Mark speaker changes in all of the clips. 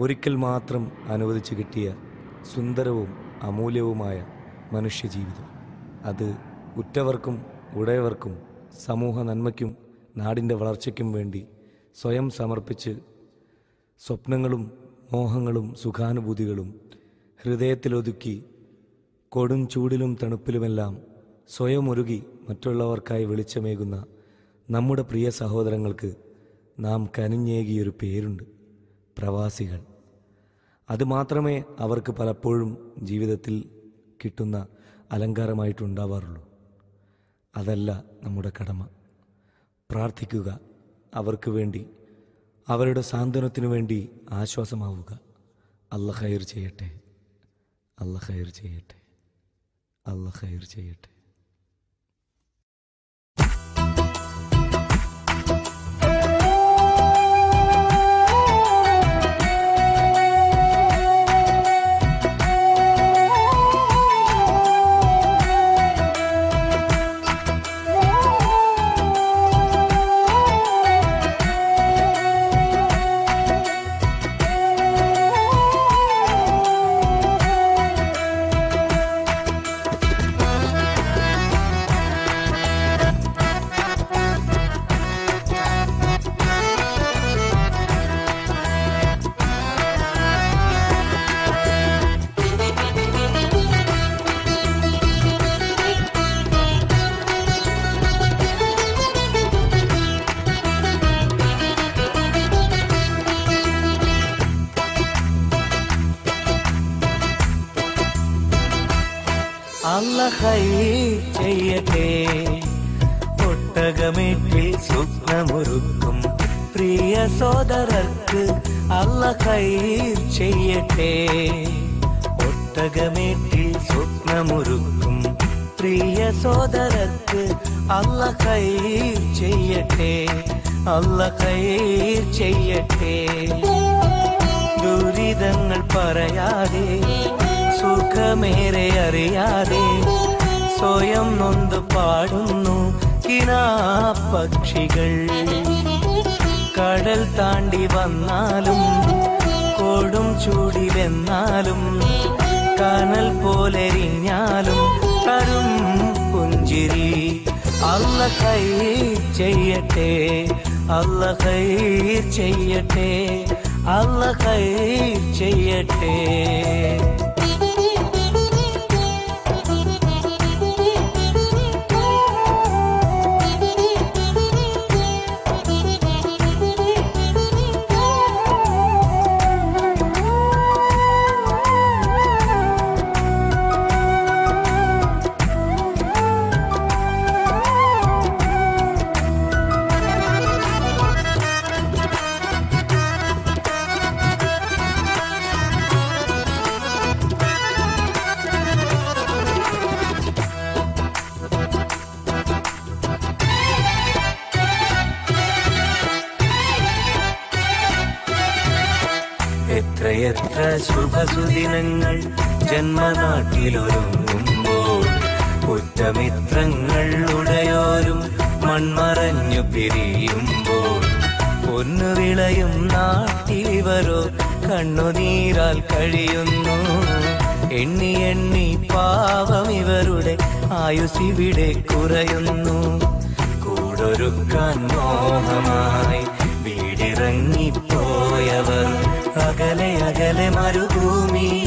Speaker 1: ഒരിക്കൽ മാത്രം അനുവദിച്ചു കിട്ടിയ സുന്ദരവും അമൂല്യവുമായ മനുഷ്യജീവിതം. അത് ഉറ്റവർക്കും ഉടയവർക്കും സമൂഹ നന്മയ്ക്കും നാടിന്റെ വളർച്ചയ്ക്കും വേണ്ടി സ്വയം സമർപ്പിച്ച് സ്വപ്നങ്ങളും മോഹങ്ങളും സുഖാനുഭൂതികളും ഹൃദയത്തിലൊതുക്കി കൊടും ചൂടിലും തണുപ്പിലുമെല്ലാം സ്വയം ഒരുകി മറ്റുള്ളവർക്കായി വെളിച്ചമേകുന്ന നമ്മുടെ പ്രിയ സഹോദരങ്ങൾക്ക് നാം കനിഞ്ഞേകിയൊരു പേരുണ്ട്. പ്രവാസികൾ. അതുമാത്രമേ അവർക്ക് പലപ്പോഴും ജീവിതത്തിൽ കിട്ടുന്ന അലങ്കാരമായിട്ടുണ്ടാവാറുള്ളൂ. അതല്ല നമ്മുടെ കടമ. പ്രാർത്ഥിക്കുക അവർക്ക് വേണ്ടി അവരുടെ സാന്ത്വനത്തിനു വേണ്ടി ആശ്വാസമാവുക. അല്ല ഖൈർ ചെയ്യട്ടെ. അല്ല ഖൈർ ചെയ്യട്ടെ. അല്ല ഖൈർ ചെയ്യട്ടെ.
Speaker 2: ചെയ്യട്ടെ ഒട്ടകമേറ്റിൽ സ്വപ്നമൊരുക്കും. പ്രിയ സോദരർക്ക് അല്ല ഖൈർ ചെയ്യട്ടെ. ഒട്ടകമേറ്റിൽ സ്വപ്നമൊരുക്കും. പ്രിയ സോദരർക്ക് അല്ല ഖൈർ ചെയ്യട്ടെ. അല്ല ഖൈർ ചെയ്യട്ടെ. ദുരിതങ്ങൾ പറയാതെ സുഖമേറെ അറിയാതെ സ്വയം നൊന്ത് പാടുന്നു കിനാപക്ഷികൾ. കടൽ താണ്ടി വന്നാലും കൊടും ചൂടിലെന്നാലും കനൽ പോലെരിഞ്ഞാലും തരും പുഞ്ചിരി. അല്ല കൈ ചെയ്യട്ടെ അല്ല കൈ ചെയ്യട്ടെ അല്ല കൈ ചെയ്യട്ടെ. എത്രയെത്ര ശുഭസുദിനങ്ങൾ ജന്മനാട്ടിലൊരുങ്ങുമ്പോൾ ഉറ്റമിത്രങ്ങൾ മൺമറഞ്ഞു പിരിയുമ്പോൾ പൊന്നു വിളയും നാട്ടിലിവരോ കണ്ണുനീരാൽ കഴിയുന്നു. എണ്ണി എണ്ണി പാവം ഇവരുടെ ആയുസിവിടെ കുറയുന്നു. കൂടൊരുക്കാൻ മോഹമായി വീടിറങ്ങിപ്പോയവർ അകലെ അകലെ മരുഭൂമി.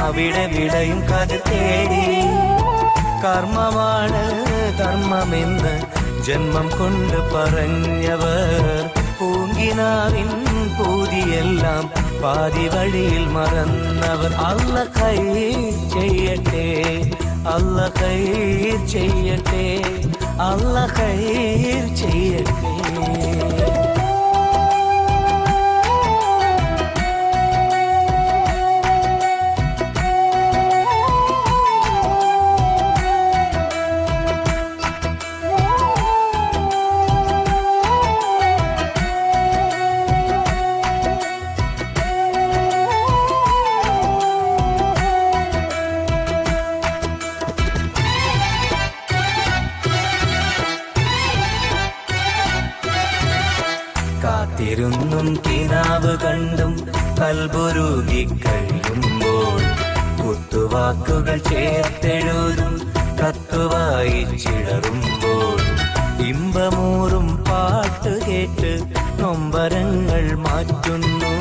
Speaker 2: അവിടെ വിടയും കഥ തേടി. കർമ്മമാണ് ധർമ്മമെന്ന് ജന്മം കൊണ്ട് പറഞ്ഞവർ. പൂങ്കിനാവിൻ പൂതിയെല്ലാം പാതി വഴിയിൽ മറന്നവർ. അല്ല കൈ ചെയ്യട്ടെ. അല്ല കൈ ചെയ്യട്ടെ. അല്ല കൈ ചെയ്യട്ടെ. ചേർത്തെഴുതും കത്തുവായി ചിടറുമ്പോൾ ഇമ്പമൂറും പാട്ട് കേട്ട് നൊമ്പരങ്ങൾ മാറ്റുന്നു.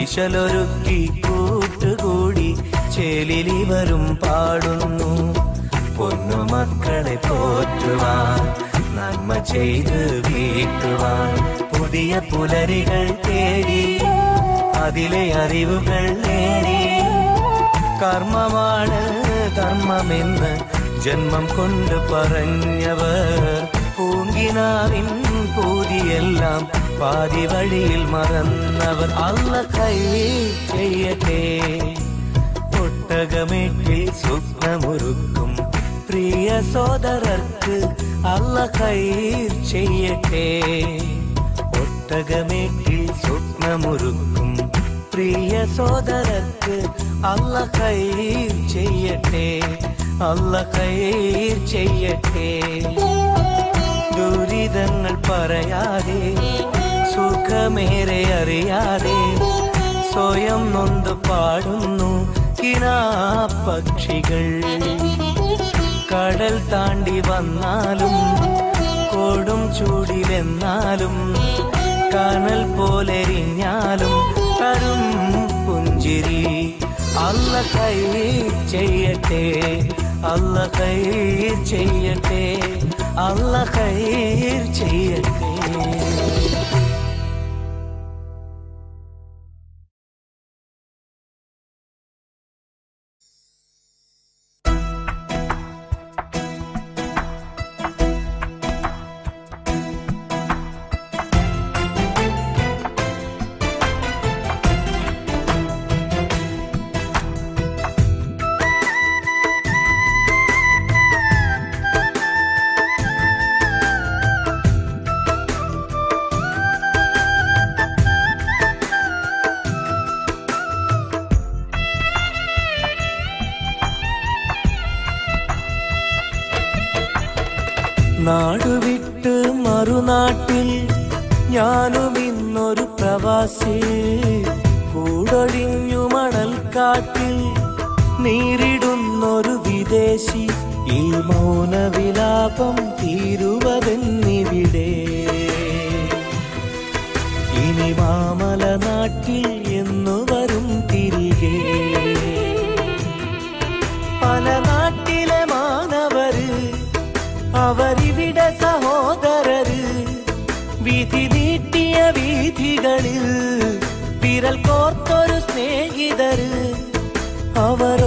Speaker 2: ഇശലൊരുക്കി കൂട്ടുകൂടി ചേലിലിവരും പാടുന്നു. പൊന്നു പൊന്നുമക്കളെ പോറ്റുവാൻ നന്മ ചെയ്ത് വീട്ടുവാൻ പുതിയ പുലരികൾ തേടി അതിലെ അറിവുകൾ നേടി. കർമ്മമാണ് ധർമ്മമെന്ന് ജന്മം കൊണ്ട് പറഞ്ഞവർ പൂങ്കിനാവിൻ പൂതിയെല്ലാം പാതി വഴിയിൽ മറന്നവർ അല്ല കൈ ചെയ്യട്ടെ ഒട്ടകമേട്ടിൽ സ്വപ്നമൊരുക്കും പ്രിയ സോദരർക്ക് അല്ല കൈർ ചെയ്യട്ടെ ഒട്ടകമേട്ടിൽ സ്വപ്നമൊരുക്കും പ്രിയ സോദരക്ക് അല്ല കൈർ ചെയ്യട്ടെ അല്ല കൈർ ചെയ്യട്ടെ. ദുരിതങ്ങൾ പറയാതെ സുഖമേറെ അറിയാതെ സ്വയം നൊന്ത് പാടുന്നു കിനാപക്ഷികൾ. കടൽ താണ്ടി വന്നാലും കൊടും ചൂടിലെന്നാലും കനൽ പോലെരിഞ്ഞാലും തരും പുഞ്ചിരി അല്ല കൈ ചെയ്യട്ടെ അല്ല കൈ ചെയ്യട്ടെ അല്ല കൈ ചെയ്യട്ടെ പ്രവാസി കൂടൊഴിഞ്ഞു മണൽക്കാട്ടിൽ നീരിടുന്നൊരു വിദേശി ഈ മൗനവിലാപം തീരുവതെന്നിവിടെ. ഇനി മാമല നാട്ടിൽ എന്നു വരും തിരികെ. പല നാട്ടിലെ വീഥികളിൽ വിരൽ കോർത്തൊരു സ്നേഹിതര് അവരൊന്നായി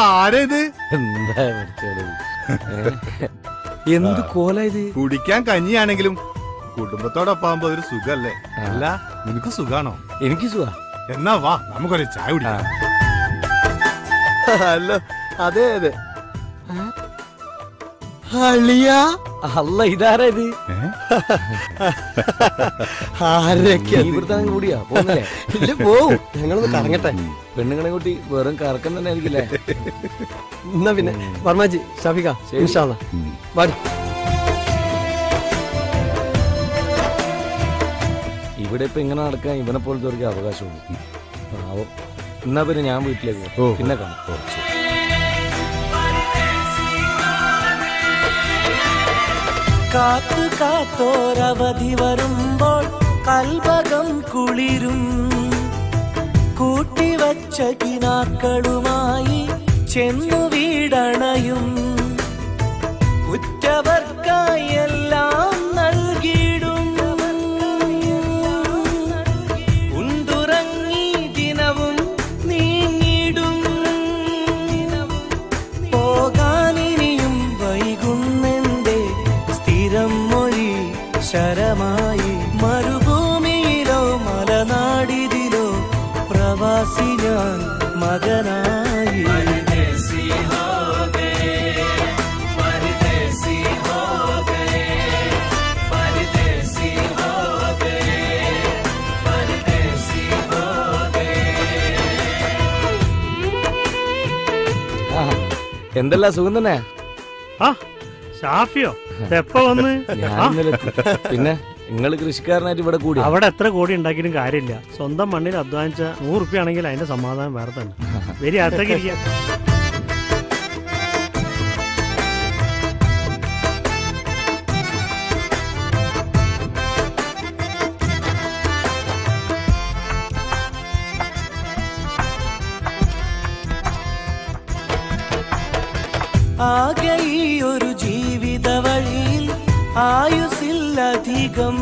Speaker 3: ഇതാരത്
Speaker 1: എന്താ എന്ത് കോല ഇത്?
Speaker 3: കുടിക്കാൻ കഞ്ഞിയാണെങ്കിലും കുടുംബത്തോടൊപ്പം ആകുമ്പോ ഒരു സുഖല്ലേ അല്ല നിനക്ക് സുഖാണോ?
Speaker 1: എനിക്ക് സുഖ.
Speaker 3: എന്നാ വാ നമുക്കൊരു ചായ കുടിക്കാം.
Speaker 4: അല്ല അതെ അതെ. അളിയ
Speaker 1: അല്ല ഇതാരാ ഇത്?
Speaker 4: ആരൊക്കെ
Speaker 1: ഇവിടുത്തെ കൂടിയാ പോന്നല്ലേ?
Speaker 4: ഇല്ല പോവും. ഞങ്ങളൊന്ന് കറങ്ങട്ടെ.
Speaker 1: പെണ്ണുങ്ങളെ കൂട്ടി വെറും കറക്കം തന്നെ ആയിരിക്കില്ലേ
Speaker 4: എന്നാ പിന്നെ വർമാജി ഷഫിക. ഇൻഷാല്ല വാടി.
Speaker 1: ഇവിടെ ഇപ്പൊ ഇങ്ങനെ നടക്കാൻ ഇവനെ പോലത്തെ അവകാശമുള്ളൂ. എന്നാ പിന്നെ ഞാൻ വീട്ടിലേക്ക്. പോകും പിന്നെ കാണാം.
Speaker 2: കാത്തു കാത്തോരവധി വരുമ്പോൾ കൽവകം കുളിരും. കൂട്ടിവച്ച കിനാക്കളുമായി ചെന്നു വീടണയും. ഉറ്റവർക്കായി എല്ലാം മകനായി.
Speaker 1: ആ, എന്തല്ല സുഖം തന്നെ?
Speaker 5: ആ ഷാഫിയോ എപ്പ വന്ന്?
Speaker 1: ഞാൻ. പിന്നെ? നിങ്ങൾ കൃഷിക്കാരനായിട്ട് ഇവിടെ കൂടി
Speaker 5: അവിടെ എത്ര കോടി ഉണ്ടാക്കിയിട്ടും കാര്യമില്ല. സ്വന്തം മണ്ണിൽ അധ്വാനിച്ച നൂറ് റുപ്യ ആണെങ്കിൽ അതിന്റെ സമാധാനം വേറെ തന്നെ. വെരി അത്രയ്ക്ക്
Speaker 2: ആകെ ഈ ഒരു ജീവിത വഴിയിൽ ആയുസില്ലധികം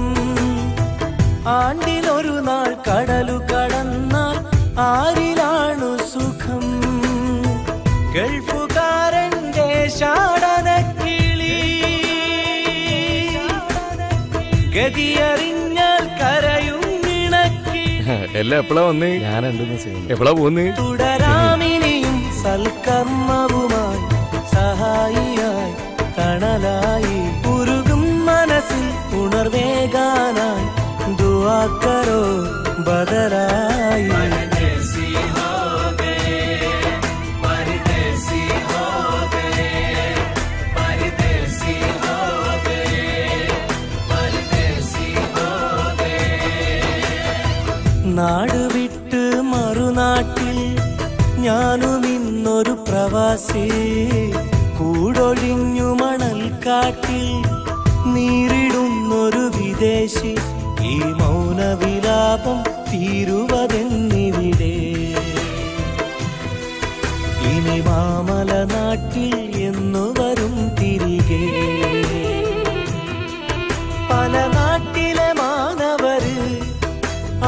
Speaker 2: ആണ്ടിലൊരു നാൾ കടലു കടന്നാൽ ആരിലാണു സുഖം? ഗൾഫുകാരന്റെ ശാടനക്കിളി ഗതിയറിഞ്ഞാൽ കരയും ഇണക്കി
Speaker 1: എല്ലാം എപ്പോഴാ വന്നേ? ഞാൻ എപ്പോഴാ പോന്ന്?
Speaker 2: തുടരാമിനിയും സൽക്കർമ്മവുമായി സഹായിയായി തണലായി ദുവാക്കരോ ബദലായി നാട് വിട്ട് മറുനാട്ടിൽ ഞാനും ഇന്നൊരു പ്രവാസി. കൂടൊഴിഞ്ഞു മണൽ കാട്ടിൽ നീറിടുന്നൊരു വിദേശി. മൗനവിലാപം തീരുവതെന്നിവിടെ. ഇനി മാമല നാട്ടിൽ എന്നു വരും തിരികെ. പല നാട്ടിലെ മാനവര്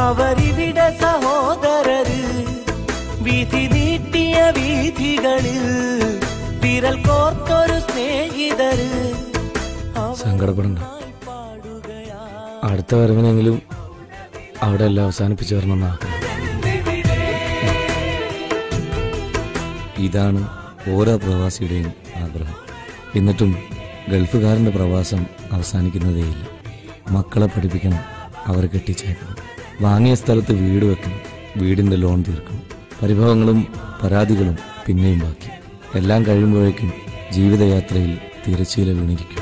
Speaker 2: അവരിവിടെ സഹോദരർ വിധി നീട്ടിയ വീഥികളിൽ വിരൽ കോർത്തൊരു സ്നേഹിതര്.
Speaker 1: സങ്കടപ്പെടണ്ട. അടുത്ത വരവിനെങ്കിലും അവിടെ എല്ലാം അവസാനിപ്പിച്ചു വരണമെന്ന് ആഗ്രഹം. ഇതാണ് ഓരോ പ്രവാസിയുടെയും ആഗ്രഹം. എന്നിട്ടും ഗൾഫുകാരന്റെ പ്രവാസം അവസാനിക്കുന്നതേയില്ല. മക്കളെ പഠിപ്പിക്കണം അവർ കെട്ടിച്ചേക്കണം വാങ്ങിയ സ്ഥലത്ത് വീട് വെക്കണം വീടിന്റെ ലോൺ തീർക്കണം. പരിഭവങ്ങളും പരാതികളും പിന്നെയും ബാക്കി. എല്ലാം കഴിയുമ്പോഴേക്കും ജീവിതയാത്രയിൽ തിരശ്ശീല വീണിരിക്കും